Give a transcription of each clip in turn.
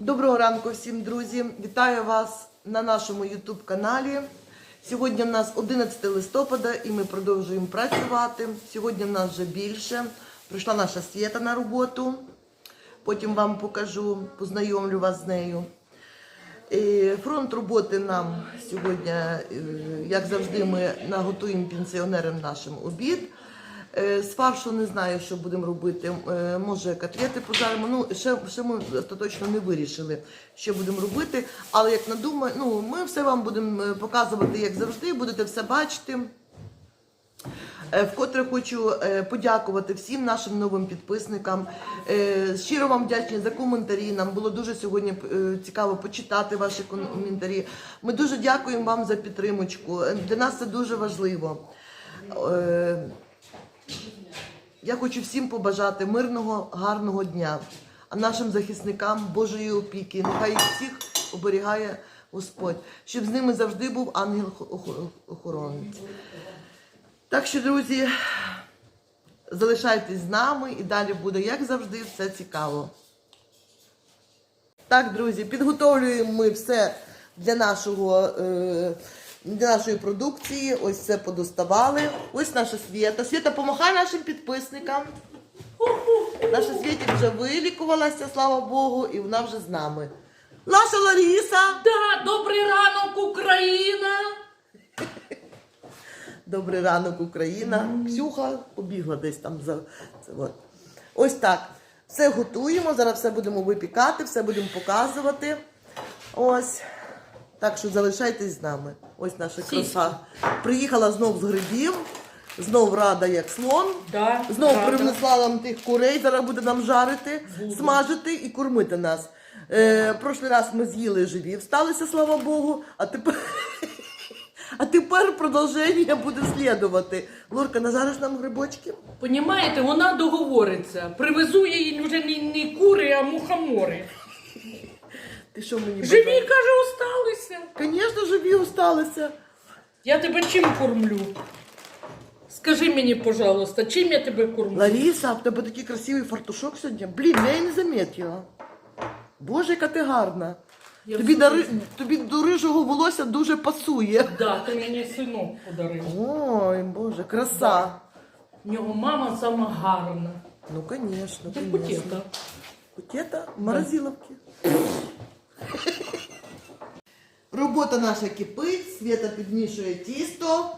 Доброго ранку всім друзі! Вітаю вас на нашому YouTube каналі. Сьогодні в нас 11 листопада і ми продовжуємо працювати. Сьогодні в нас вже більше. Прийшла наша Свєта на роботу. Потім вам покажу, познайомлю вас з нею. Фронт роботи нам сьогодні, е, як завжди, ми наготуємо пенсіонерам нашим обід. Е, З фаршу не знаю, що будемо робити. Е, Може, котлети пожаримо. Ну, ще, ще ми остаточно не вирішили, що будемо робити. Але як надумаю, ну, ми все вам будемо е, показувати, як завжди, будете все бачити. Вкотре хочу подякувати всім нашим новим підписникам. Щиро вам вдячні за коментарі. Нам було дуже сьогодні цікаво почитати ваші коментарі. Ми дуже дякуємо вам за підтримочку. Для нас це дуже важливо. Я хочу всім побажати мирного, гарного дня, а нашим захисникам Божої опіки. Нехай всіх оберігає Господь, щоб з ними завжди був ангел-охоронець. Так що, друзі, залишайтесь з нами і далі буде, як завжди, все цікаво. Так, друзі, підготовлюємо ми все для нашого. Е- нашої продукції, ось це подоставали. Ось наша Свєта. Свєта, помахай нашим підписникам. Наша Свєті вже вилікувалася, слава Богу, і вона вже з нами. Наша Ларіса. Да, добрий ранок, Україна! Добрий ранок, Україна. Ксюха побігла десь там за це. От. Ось так. Все готуємо. Зараз все будемо випікати, все будемо показувати. Ось. Так що залишайтесь з нами. Ось наша краса. Приїхала знов з грибів, знов рада, як слон. Да, Знов рада. принесла нам тих курей, зараз буде нам жарити, смажити і кормити нас. Е, прошлий раз ми з'їли живі, всталися, слава Богу, а тепер. А тепер продовження буде слідувати. Лорка, нажариш нам грибочки? Понімаєте, вона договориться. Привезу їй вже не, не кури, а мухомори. Ти що мені Живі, бажаєш? каже, осталися. Звісно, живі осталися. Я тебе чим кормлю? Скажи мені, пожалуйста, чим я тебе кормлю? Лариса, в тебе такий красивий фартушок сьогодні. Блін, я і не замітила. Боже, яка ти гарна. Я Тобі, в до, шоці. ри- тобі до рижого волосся дуже пасує. Да, ти мені синок подарив. Ой, Боже, краса. В нього мама сама гарна. Ну, конечно, Це конечно. путівка. Кутета в морозиловці. Робота наша кипить, Свята підмішує тісто,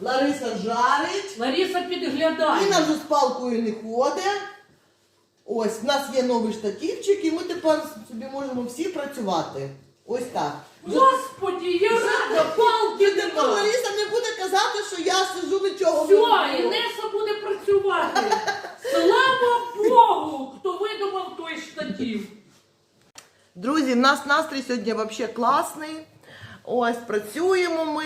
Лариса жарить, Лариса підглядає. Інна вже з палкою не ходить. Ось, в нас є новий штативчик, і ми тепер собі можемо всі працювати. Ось так. Господи, я рада, палки тепер нема. Лариса не буде казати, що я сижу нічого не Все, роблю. Інеса буде працювати. Слава Богу, хто видумав той штатів. Друзі, в нас настрій сьогодні взагалі класний. Ось працюємо ми.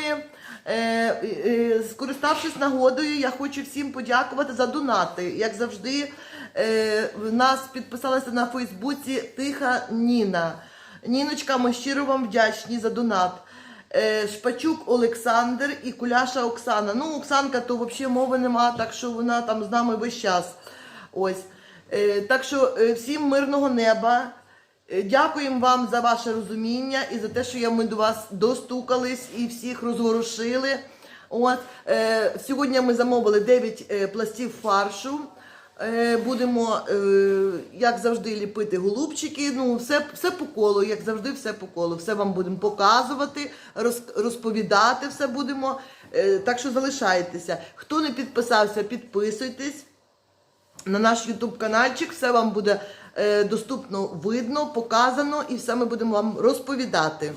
Е, е, скориставшись нагодою, я хочу всім подякувати за донати. Як завжди, е, в нас підписалася на Фейсбуці Тиха Ніна. Ніночка, ми щиро вам вдячні за донат. Е, Шпачук Олександр і Куляша Оксана. Ну, Оксанка, то взагалі мови нема, так що вона там з нами весь час. Ось. Е, так що е, всім мирного неба. Е, Дякуємо вам за ваше розуміння і за те, що ми до вас достукались і всіх розворушили. От, е, сьогодні ми замовили 9 е, пластів фаршу. Е, будемо, е, як завжди, ліпити голубчики. Ну, все, все по колу, як завжди, все по колу. Все вам будемо показувати, роз, розповідати все будемо. Е, так що залишайтеся. Хто не підписався, підписуйтесь на наш YouTube каналчик. Все вам буде доступно видно, показано, і все ми будемо вам розповідати.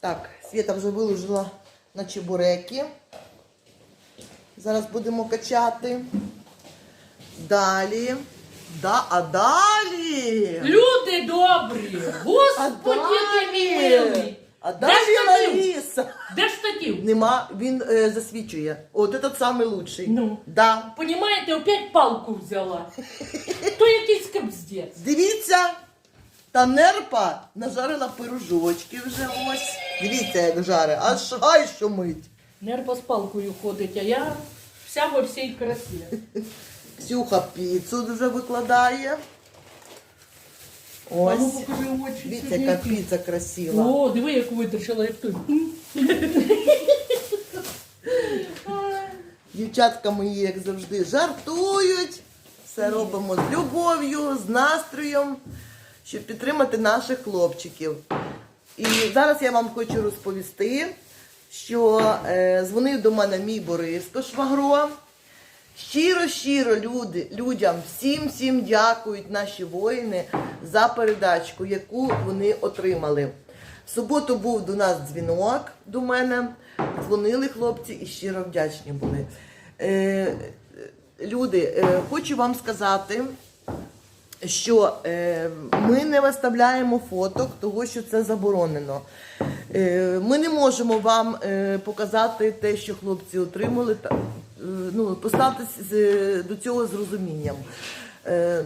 Так, Свята вже виложила на чебуреки. Зараз будемо качати. Далі. Да, а далі. Люди добрі, Господи, ти мій милий. А далі? Лариса. Де штатів? Нема, він е, засвічує. От этот самий лучший. Ну. Да. Понімаєте, опять палку взяла. То якийсь капздець. Дивіться, та нерпа нажарила пирожочки вже ось. Дивіться, як жаре, аж ай що мить. Нерпа з палкою ходить, а я вся во всій красі. Ксюха піцу вже викладає. Ось. Дивіться, яка піца красива. О, диви, яку витрачила, як той. Дівчатка мої, як завжди, жартують. Все робимо з любов'ю, з настроєм, щоб підтримати наших хлопчиків. І зараз я вам хочу розповісти, що е, дзвонив до мене мій Бориско Швагро. Щиро, щиро люди, людям, всім всім дякують наші воїни за передачку, яку вони отримали. В суботу був до нас дзвінок до мене, дзвонили хлопці і щиро вдячні були. Е, люди, е, хочу вам сказати, що е, ми не виставляємо фоток, того що це заборонено. Е, ми не можемо вам е, показати те, що хлопці отримали. Е, ну, поставтесь до цього з розумінням.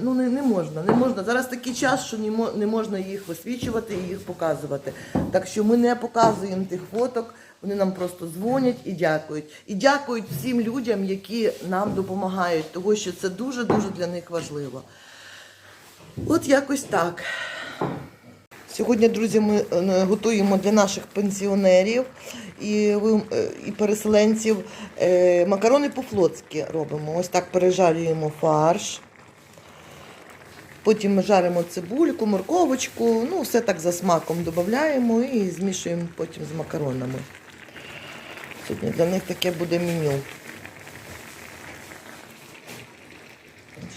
Ну не, не можна, не можна. Зараз такий час, що не, можна їх висвічувати і їх показувати. Так що ми не показуємо тих фоток, вони нам просто дзвонять і дякують. І дякують всім людям, які нам допомагають, тому що це дуже дуже для них важливо. От якось так. Сьогодні, друзі, ми е, готуємо для наших пенсіонерів і, е, і переселенців е, макарони по-флотськи робимо. Ось так пережарюємо фарш. Потім ми жаримо цибульку, морковочку, ну все так за смаком додаємо і змішуємо потім з макаронами. Сьогодні для них таке буде меню.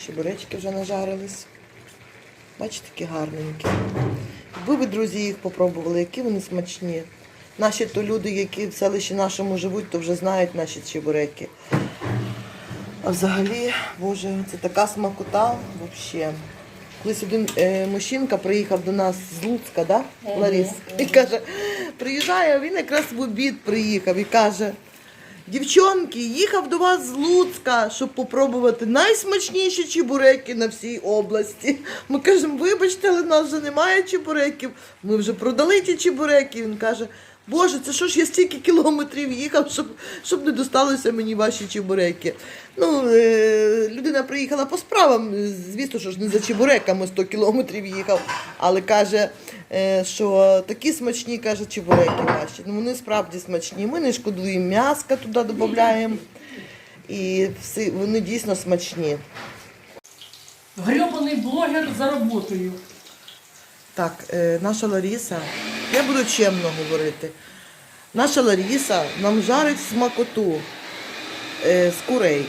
Щебуречки вже нажарились. Бачите, такі гарненькі. Якби ви, друзі, їх попробували, які вони смачні. Наші то люди, які в селищі нашому живуть, то вже знають наші чебуреки. А взагалі, Боже, це така смакота взагалі. Колись один е, мужчинка приїхав до нас з Луцька, да? Ларіс, і каже, приїжджає, він якраз в обід приїхав і каже, Дівчонки, їхав до вас з Луцька, щоб попробувати найсмачніші чебуреки на всій області. Ми кажемо, вибачте, але в нас вже немає чебуреків. Ми вже продали ті чебуреки. Він каже, Боже, це що ж я стільки кілометрів їхав, щоб, щоб не досталося мені ваші чебуреки. Ну, е, людина приїхала по справам, звісно, що ж не за чебуреками 100 кілометрів їхав, але каже, що такі смачні, каже, чебуреки ваші. Ну, вони справді смачні. Ми не шкодуємо м'яска туди додаємо. І всі, вони дійсно смачні. Грьобаний блогер за роботою. Так, е, наша Ларіса, я буду чемно говорити. Наша Ларіса нам жарить смакоту е, з курей.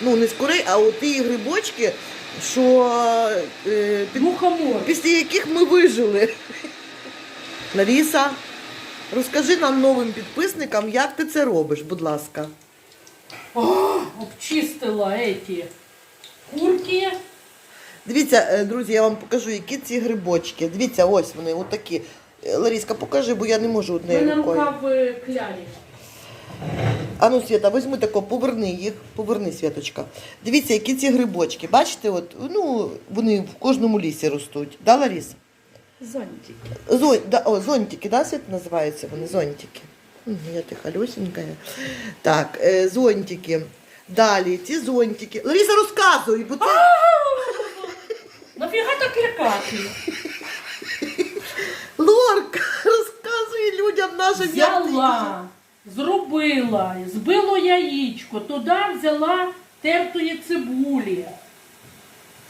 Ну, не з курей, а от ті грибочки, що е, під, Мухомор. після яких ми вижили. Ларіса, розкажи нам новим підписникам, як ти це робиш, будь ласка. О, обчистила эти курки. Дивіться, е, друзі, я вам покажу, які ці грибочки. Дивіться, ось вони, отакі. Е, Ларіска, покажи, бо я не можу У однією мене рукою. рука в клярі. А ну, Свята, візьми тако, поверни їх, поверни, Святочка. Дивіться, які ці грибочки. Бачите, от, ну, вони в кожному лісі ростуть. Да, Ларіс? Зонтик. Зон, да, о, зонтики, да, Свята, називаються вони? Зонтики. Мгм, Я ти халюсенька. Так, е, зонтики. Далі, ці зонтики. Лариса, розказуй, бо ти... Нафіга так лякати? Лорка, розказуй людям ти. Взяла, зробила, збило яєчко, туди взяла тертої цибулі.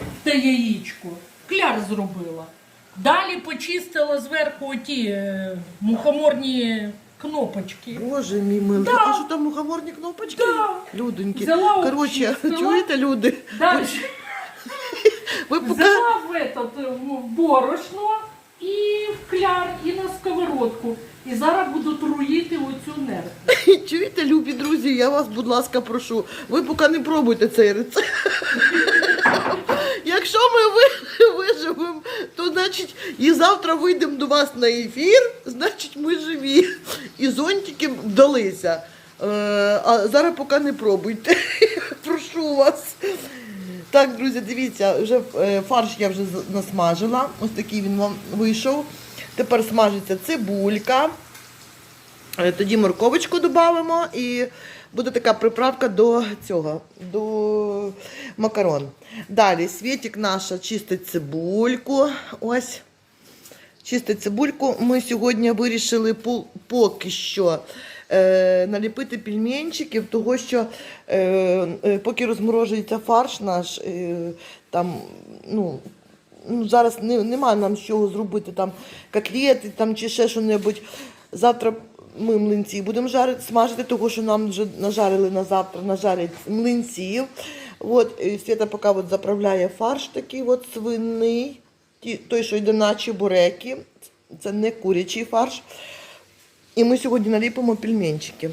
в Те яєчко. Кляр зробила. Далі почистила зверху ті е, мухоморні кнопочки. Боже мій милий, Да. а що там мухоморні кнопочки? Да. Людоньки. Взяла, Коротше, обчистила. чуєте, люди? Далі Ви поки... взяла в, этот, е, в борошно і в кляр, і на сковородку. І зараз буду труїти оцю нерву. Чуєте, любі друзі, я вас, будь ласка, прошу. Ви поки не пробуйте цей рецепт. Якщо ми виживемо, то значить і завтра вийдемо до вас на ефір, значить ми живі. І зонтики вдалися. Е, а зараз поки не пробуйте. Прошу вас. Так, друзі, дивіться, вже е, фарш я вже насмажила. Ось такий він вам вийшов. Тепер смажиться цибулька. Е, Тоді морковочку додамо і Буде така приправка до цього, до макарон. Далі Світік наша чистить цибульку. Ось. Чистить цибульку. Ми сьогодні вирішили поки що е, наліпити пельменчиків, того що е, е, поки розморожується фарш наш, там, ну, ну, зараз не, немає нам з чого зробити там котлети там, чи ще що-небудь. Завтра ми млинці будемо жарити, смажити, того що нам вже нажарили на завтра, нажарять млинців. От, Свята поки от заправляє фарш такий от свиний, ті- той, що йде на чебуреки. Це не курячий фарш. І ми сьогодні наліпимо пельменчики.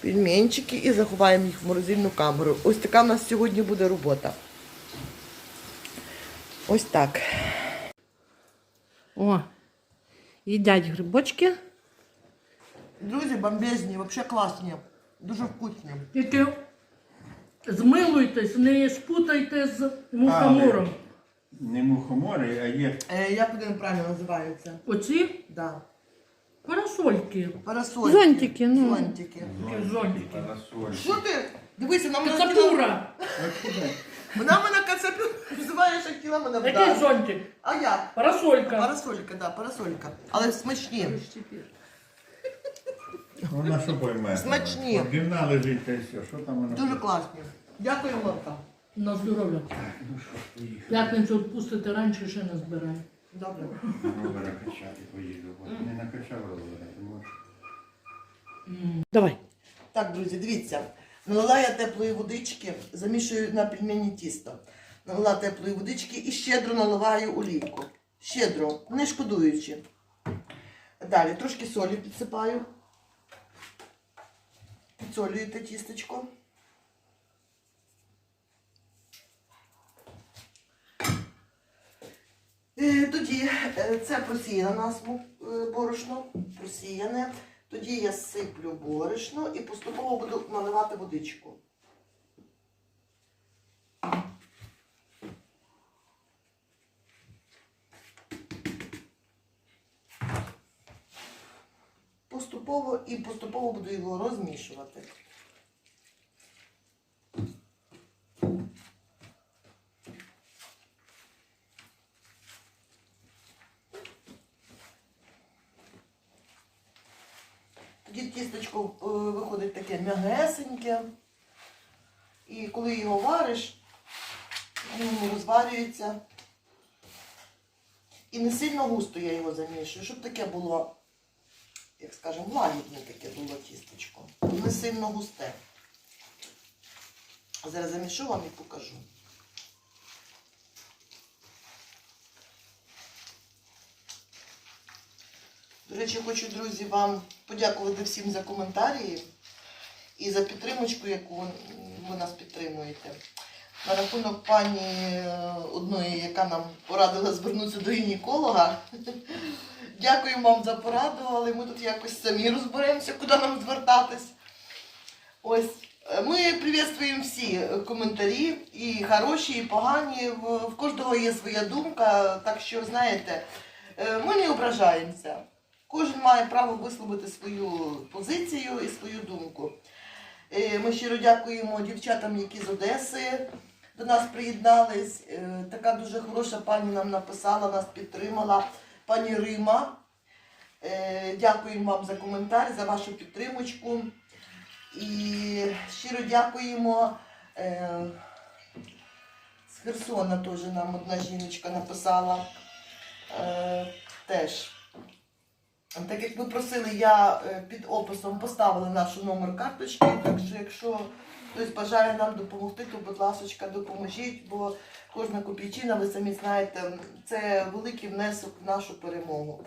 Пельменчики і заховаємо їх в морозильну камеру. Ось така в нас сьогодні буде робота. Ось так. О, їдять грибочки. Друзі, бомбезні, взагалі класні. Дуже вкусні. Тільки змилуйтесь, не спутайте з мухомором. Не мухомори, а є Е, як вони правильно називаються? Оці Да. Парасольки. Парасольки. Зонтики, ну. Зонтики. Такі зонтики. Що ти? Дивися, нам хотіла- Кацапура. Вона мене кацапюра називає, що хотіла мене Який вдарити. зонтик? А як? Парасолька. Парасолька, да, парасолька. Але смачні. Вона що пойме? Смачні. Дивна лежить та й все. Що там вона? Дуже класні. Дякую, Марта. На здоров'я. Ну поїхали. П'ятницю відпустити раніше ще не збираю. Добре. Ровера качати поїду. Не накачав ровера. тому Давай. Так, друзі, дивіться. Налила я теплої водички, замішую на пельмені тісто. Налила теплої водички і щедро наливаю олійку. Щедро, не шкодуючи. Далі трошки солі підсипаю. Підсолюєте тістечко. Тоді е, це просіяне нас е, борошно, просіяне. Тоді я сиплю борошно і поступово буду наливати водичку. Поступово і поступово буду його розмішувати. Тоді тістечко е, виходить таке м'ягесеньке. І коли його вариш, він розварюється. І не сильно густо я його замішую, щоб таке було, як скажемо, лагідне таке було тістечко. Не сильно густе. Зараз замішу вам і покажу. До речі, хочу, друзі, вам подякувати всім за коментарі і за підтримочку, яку ви- нас підтримуєте. На рахунок пані е, одної, яка нам порадила звернутися до гінеколога. Дякую вам за пораду, але ми тут якось самі розберемося, куди нам звертатись. Ось. е, Ми привітствуємо всі коментарі, і хороші, і погані. В, в кожного є своя думка, так що, знаєте, е, ми не ображаємося. Кожен має право висловити свою позицію і свою думку. Е, Ми щиро дякуємо дівчатам, які з Одеси до нас приєднались. Е, Така дуже хороша пані нам написала, нас підтримала. Пані Рима. Е, Дякуємо вам за коментар, за вашу підтримочку. І щиро дякуємо. З Херсона теж нам одна жіночка написала. Теж. Так як ви просили, я е, під описом поставила наш номер карточки, так що якщо хтось бажає нам допомогти, то, будь ласка, допоможіть, бо кожна копійчина, ви самі знаєте, це великий внесок в нашу перемогу.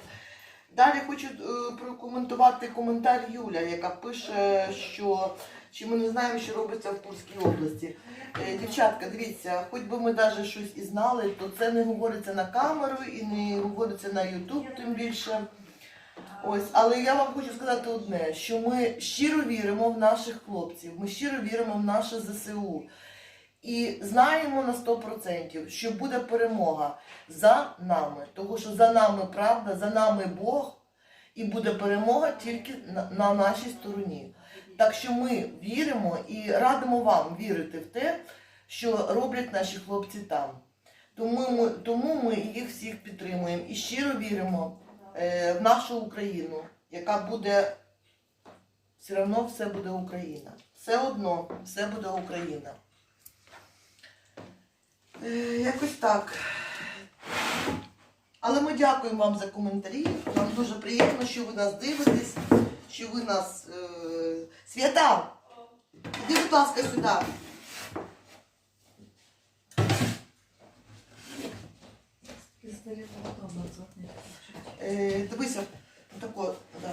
Далі хочу е, прокоментувати коментар Юля, яка пише, що чи ми не знаємо, що робиться в Курській області. Е, Дівчатка, дивіться, хоч би ми навіть щось і знали, то це не говориться на камеру і не говориться на Ютуб, тим більше. Ось, але я вам хочу сказати одне: що ми щиро віримо в наших хлопців, ми щиро віримо в наше ЗСУ. І знаємо на 100%, що буде перемога за нами. Тому що за нами правда, за нами Бог, і буде перемога тільки на, на нашій стороні. Так що ми віримо і радимо вам вірити в те, що роблять наші хлопці там. Тому ми, тому ми їх всіх підтримуємо і щиро віримо е, в нашу Україну, яка буде все одно все буде Україна. Все одно все буде Україна. Е, якось так. Але ми дякуємо вам за коментарі. Нам дуже приємно, що ви нас дивитесь, що ви нас. Е... Свята! Іди, будь ласка, сюди. Е, дивися, тако, да.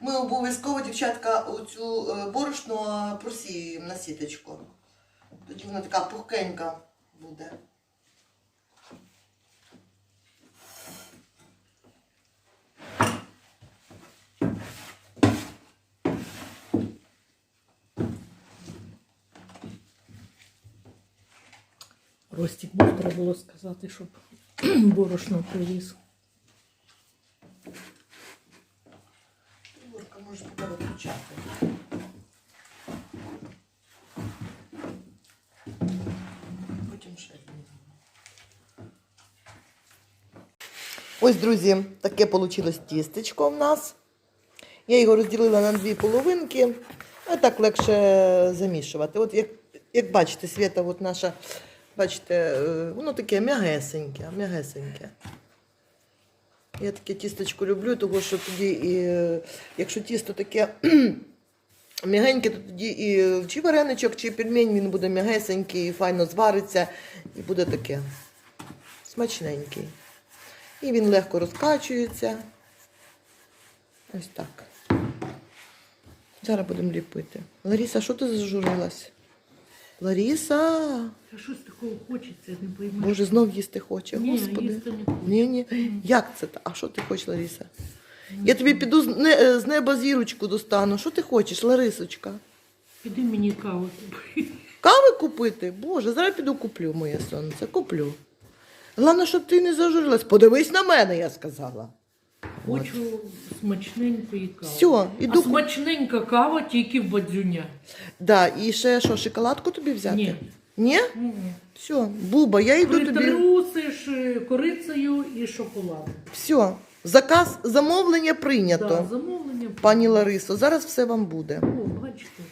Ми обов'язково, дівчатка, оцю е, борошно просіємо на сіточку. Тоді вона така пухкенька буде. Ростик був, треба було сказати, щоб борошно привіз. Юрка, можеш поки виключати. Потім ще знімемо. Ось, друзі, таке вийшло тістечко в нас. Я його розділила на дві половинки, а так легше замішувати. От як, як бачите, свята, от наша, бачите, е, воно таке м'ягесеньке, м'ягесеньке. Я таке тістечко люблю, тому що тоді, і, е, якщо тісто таке м'ягеньке, то тоді і чи вареничок, чи пельмень він буде м'ягесенький, і файно звариться, і буде таке смачненький. І він легко розкачується. Ось так. Зараз будемо ліпити. Ларіса, що ти зажурилась? Ларіса, А щось такого хочеться, не пойму. Боже, знов їсти хоче. Ні, Господи. їсти не хочу. Ні, ні. Як це? та- А що ти хочеш, Лариса? Я тобі піду з, не, е, з неба зірочку достану. Що ти хочеш, Ларисочка? Піди мені каву купи. Кави купити? Боже, зараз піду куплю моє сонце. Куплю. Головне, щоб ти не зажурилась. Подивись на мене, я сказала. Хочу смачненької кави. Всьо, іду А смачненька кава тільки в бадзюня. Да, і ще що, шоколадку тобі взяти? Ні. Ні? М-м. Все, Буба, я йду тобі. Притрусиш е, корицею і шоколадом. Все, заказ, замовлення прийнято. Да, замовлення. Пані Ларисо, зараз все вам буде. О, бачите.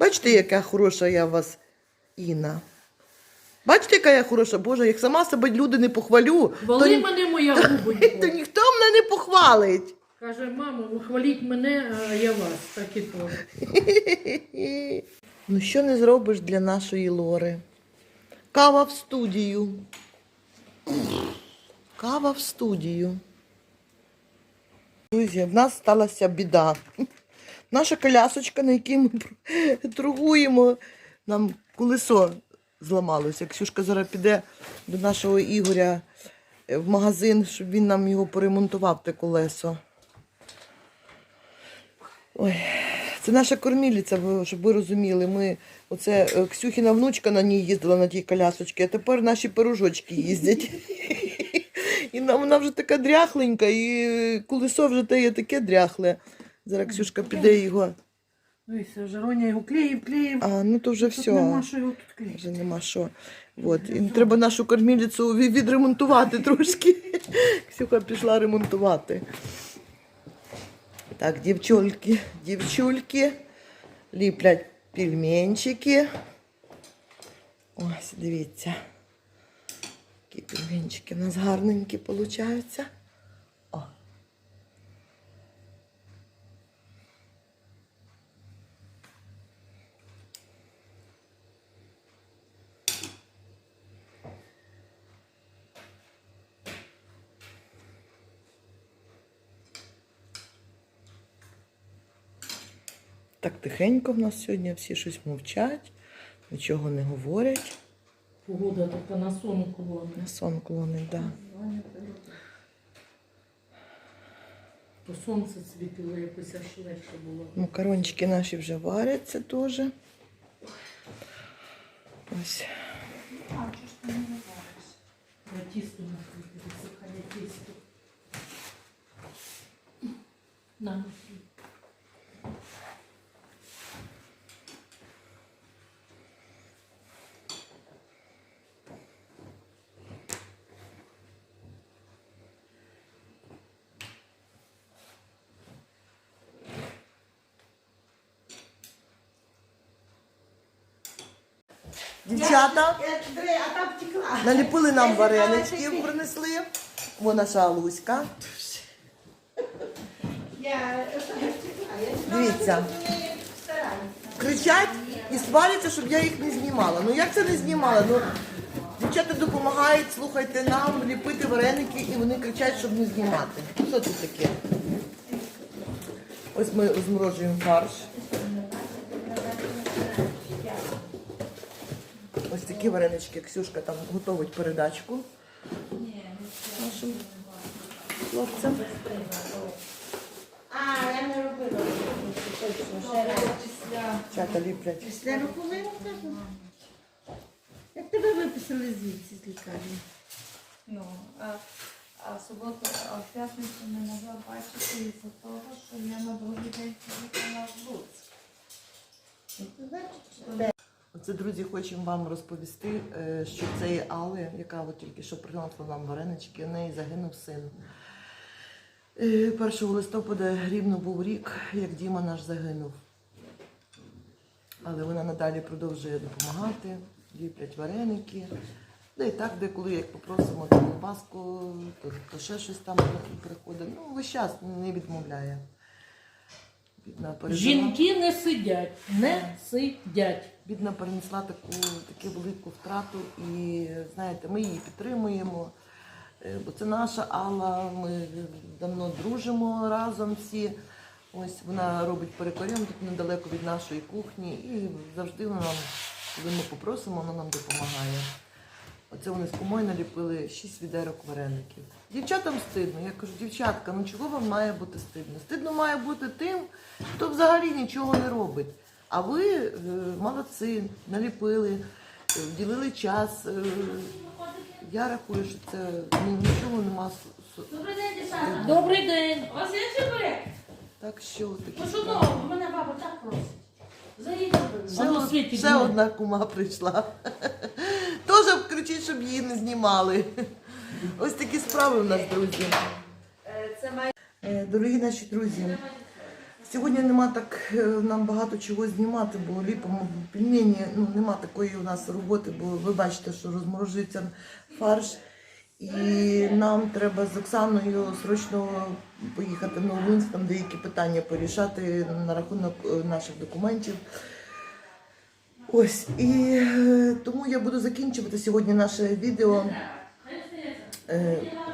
Бачите, яка хороша я у вас Інна. Бачите, яка я хороша? Боже, як сама себе люди не похвалю, то, Вали ні- мене, моя то губонько. ніхто мене не похвалить. Каже, мамо, ви хваліть мене, а я вас. Так і то. Ну що не зробиш для нашої Лори? Кава в студію. Кава в студію. Друзі, в нас сталася біда. Наша колясочка, на якій ми торгуємо, нам колесо зламалося. Ксюшка зараз піде до нашого Ігоря е, в магазин, щоб він нам його поремонтував, те колесо. Ой, це наша кормілиця, щоб ви розуміли. Ми, оце е, Ксюхіна внучка на ній їздила на тій колясочці, а тепер наші пирожочки їздять. І вона вже така дряхленька, і колесо вже те є таке дряхле. Зараз Ксюшка піде його. Ну і все, Жароня його клеїв, клеїв. А, ну то вже Тут нема все. що його тут клеїти. Вже нема що. От. І треба нашу кормілицю відремонтувати трошки. Ксюха пішла ремонтувати. Так, дівчульки, дівчульки ліплять пельменчики. Ось, дивіться. Які пельменчики у нас гарненькі получаються. Так тихенько в нас сьогодні всі щось мовчать, нічого не говорять. Погода така на сон колони. На сон клонить, да. То сонце світило, якось аж легше було. Макарончики наші вже варяться теж. Ось. Я тісто накрити, висихає тісто. На. Дівчата наліпили нам вареничків, принесли. Вон наша Алуська. Я втекла. Я Дивіться. кричать і сваряться, щоб я їх не знімала. Ну як це не знімала? Ну, дівчата допомагають, слухайте нам, ліпити вареники, і вони кричать, щоб не знімати. Що це таке? Ось ми розморожуємо фарш. Такі варенички. Ксюшка там готовить передачку нашим хлопцям. А, я не робила. Чата ліплять. Після роковини кажу. Як тебе виписали звідси з лікарні? Ну, а, а в суботу, а в п'ятницю не могла бачити із-за того, що я на другий день поїхала в Луцьк. Це значить, Оце, друзі, хочемо вам розповісти, е, що цієї Алли, яка от тільки що принесла нам варенички, у неї загинув син. Е, 1 листопада рівно був рік, як Діма наш загинув. Але вона надалі продовжує допомагати, ліплять вареники. Да і так, деколи, як попросимо то колбаску, то, то ще щось там приходить. Ну, весь час не відмовляє. Бідна. Жінки не сидять, не сидять. Бідна перенесла таку таку велику втрату, і знаєте, ми її підтримуємо. Е, Бо це наша Алла, ми давно дружимо разом всі. Ось вона робить перекорем тут недалеко від нашої кухні, і завжди вона коли ми попросимо, вона нам допомагає. Оце вони з кумою наліпили шість відерок вареників. Дівчатам стидно. Я кажу, дівчатка, ну чого вам має бути стидно? Стидно має бути тим, хто взагалі нічого не робить. А ви е, молодці, наліпили, е, вділили час. Е, я рахую, що це ну, нічого нема. Добрий день, дівчата. Добрий день. У вас є чебурек? Так що такі. Ну що довго? Мене баба так просить. Заїдьте. Ще, ну, ще одна кума прийшла. Теж кричить, щоб її не знімали. Ось такі справи у нас, друзі. Дорогі наші друзі, сьогодні нема так е, нам багато чого знімати, бо ліпимо пельмені, ну нема такої у нас роботи, бо ви бачите, що розморожується фарш. І нам треба з Оксаною срочно поїхати в Новолинськ, там деякі питання порішати на рахунок е, наших документів. Ось, і е, тому я буду закінчувати сьогодні наше відео.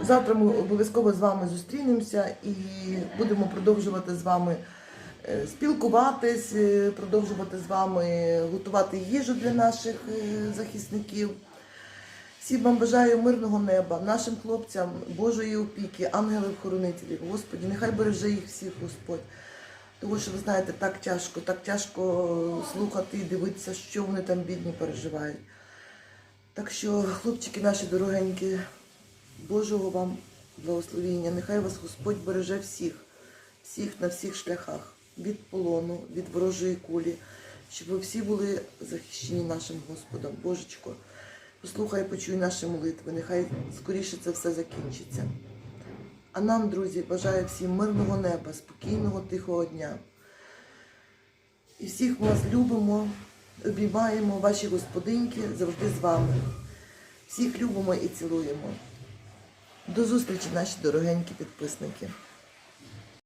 Завтра ми обов'язково з вами зустрінемося і будемо продовжувати з вами спілкуватись, е, продовжувати з вами готувати їжу для наших е, захисників. Всім вам бажаю мирного неба, нашим хлопцям Божої опіки, ангелів-хоронителів. Господі, нехай береже їх всіх Господь. Тому що ви знаєте, так тяжко, так тяжко слухати і дивитися, що вони там бідні переживають. Так що, хлопчики наші дорогенькі, Божого вам благословіння. Нехай вас Господь береже всіх, всіх на всіх шляхах, від полону, від ворожої кулі, щоб ви всі були захищені нашим Господом. Божечко, послухай, почуй наші молитви. Нехай скоріше це все закінчиться. А нам, друзі, бажаю всім мирного неба, спокійного, тихого дня. І всіх вас любимо, обіймаємо, ваші господинки завжди з вами. Всіх любимо і цілуємо. До зустрічі, наші дорогенькі підписники.